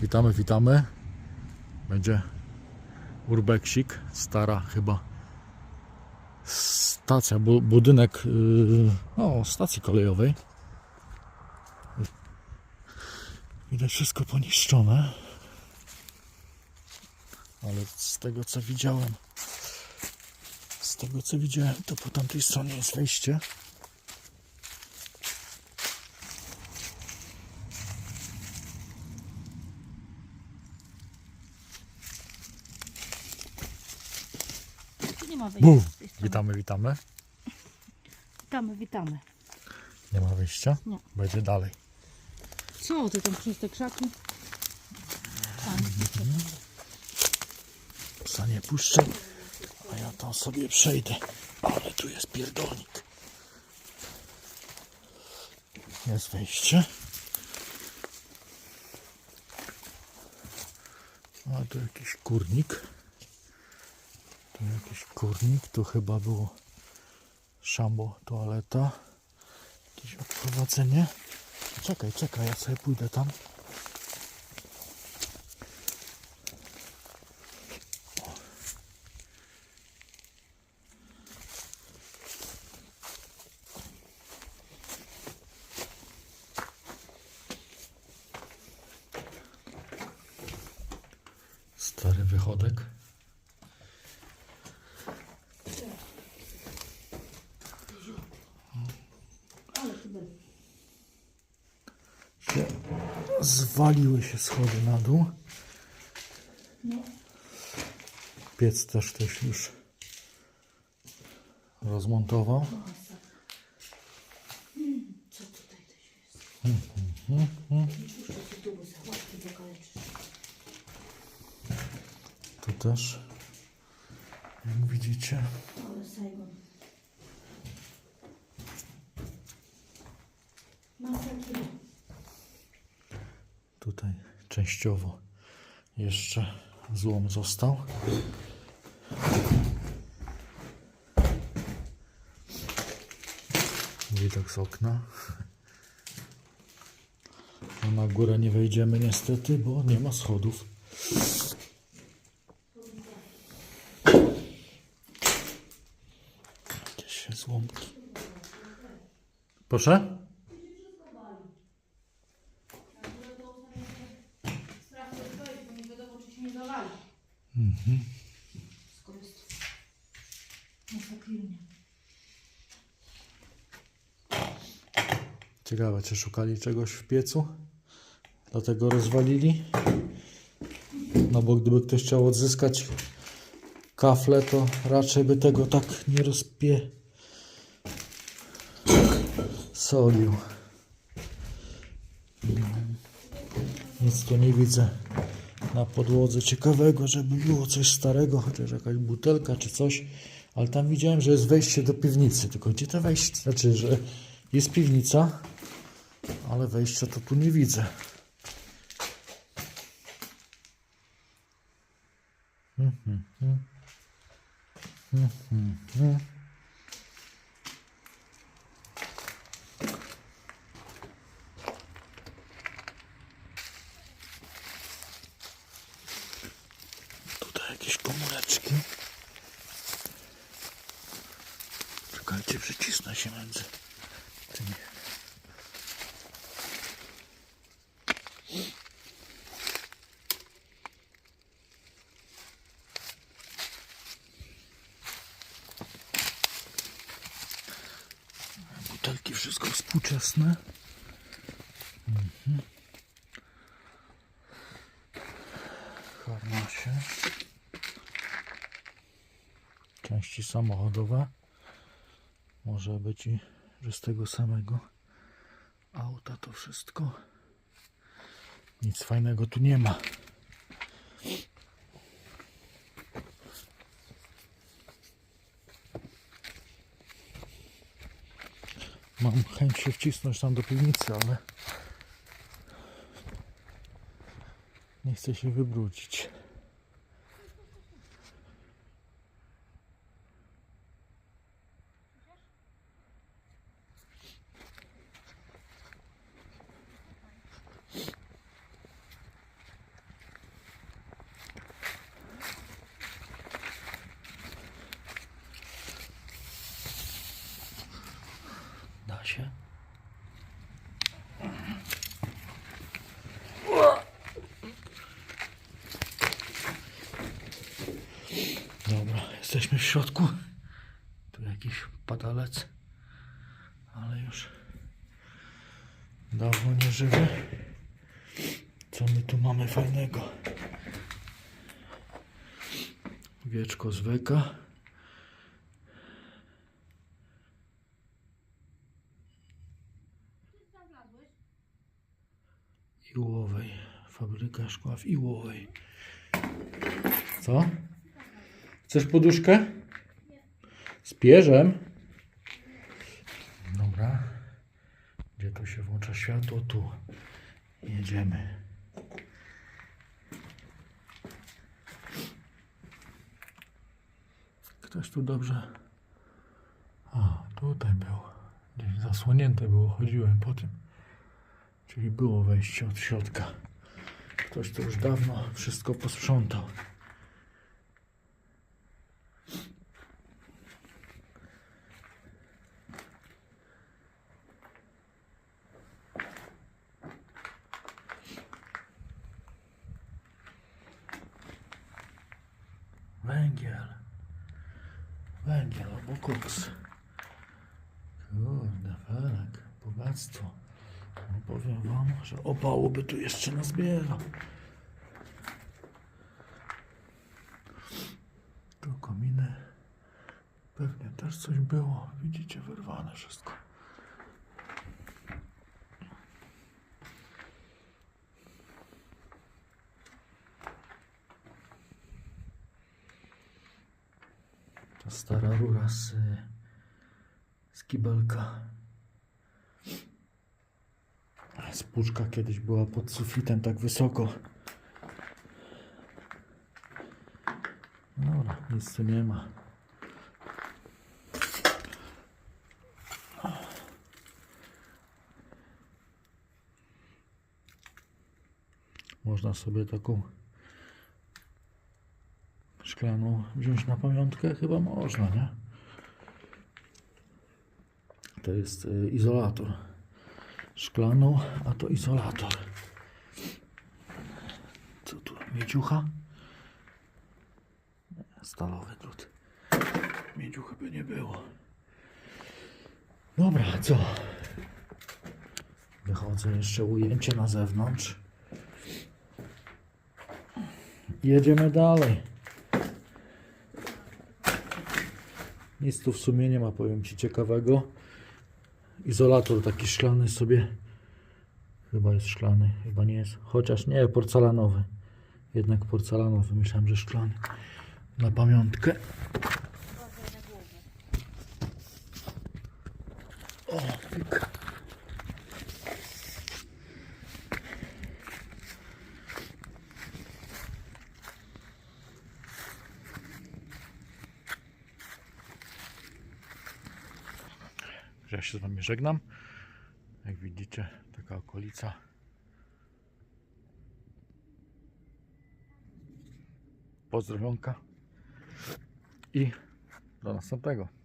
Witamy, witamy. Będzie urbeksik, stara chyba stacja, bu budynek no, stacji kolejowej. Widać wszystko poniszczone. Ale z tego co widziałem, z tego co widziałem, to po tamtej stronie jest wejście. Tu nie ma z tej strony. Witamy, witamy. Witamy, witamy. Nie ma wyjścia? Nie. Będzie dalej. Co ty tam przez te krzaki? Tam. Psa nie puszczę, a ja tam sobie przejdę. Ale tu jest pierdolnik. Jest wejście. A tu jakiś kurnik. Jakiś kurnik. Tu chyba było szambo, toaleta. Jakieś odprowadzenie. Czekaj, czekaj, ja sobie pójdę tam. Stary wychodek. Się zwaliły się schody na dół. Piec też ktoś już rozmontował. Tutaj. Tu też, jak widzicie, tutaj częściowo jeszcze złom został. Widok z okna. No na górę nie wejdziemy niestety, bo nie ma schodów. Jakieś się złomki. Proszę? Strach to wejść, bo nie wiadomo, czy się nie zawali. Jest masakralnie. Ciekawe, czy szukali czegoś w piecu? Dlatego rozwalili? No bo gdyby ktoś chciał odzyskać kafle, to raczej by tego tak nie rozpie... solił. Nic tu nie widzę na podłodze ciekawego, żeby było coś starego, chociaż jakaś butelka czy coś. Ale tam widziałem, że jest wejście do piwnicy. Tylko gdzie to wejście? Znaczy, że jest piwnica, ale wejścia to tu nie widzę. Mhm, mhm. Mhm, mhm. Tutaj jakieś komóreczki. Czekajcie, przycisnę się między tymi. Butelki wszystko współczesne. Mhm. Części samochodowe. Może być i że z tego samego auta to wszystko. Nic fajnego tu nie ma. Mam chęć się wcisnąć tam do piwnicy, ale nie chcę się wybrudzić. Się. Dobra, jesteśmy w środku. Tu jakiś padalec, ale już dawno nie żywy. Co my tu mamy fajnego? Wieczko z Iłowej. Fabryka szkła w Iłowej. Co? Chcesz poduszkę? Z pierzem? Dobra. Gdzie to się włącza światło? Tu. Jedziemy. Ktoś tu dobrze. A, tutaj było. Gdzieś zasłonięte było, chodziłem po tym. Czyli było wejście od środka. Ktoś tu już dawno wszystko posprzątał. Węgiel. Węgiel albo koks. Kurde, felek, bogactwo. No powiem wam, że opału by tu jeszcze nazbierał. Tu kominy. Pewnie też coś było. Widzicie, wyrwane wszystko. Ta stara rura z, z kibelka. Spłuczka kiedyś była pod sufitem tak wysoko. Dobra, nic tu nie ma. Można sobie taką szklaną wziąć na pamiątkę? Chyba można, nie? To jest y, izolator. Szklaną, a to izolator. Co tu? Miedziucha? Nie, Stalowy drut. Miedziuchy by nie było. Dobra, co? Wychodzę jeszcze ujęcie na zewnątrz. Jedziemy dalej. Nic tu w sumie nie ma, powiem Ci, ciekawego. Izolator taki szklany sobie. Chyba jest szklany, chyba nie jest. Chociaż nie, porcelanowy. Jednak porcelanowy, myślałem, że szklany. Na pamiątkę. O, pyk. Ja się z Wami żegnam. Jak widzicie, taka okolica. Pozdrowionka i do następnego.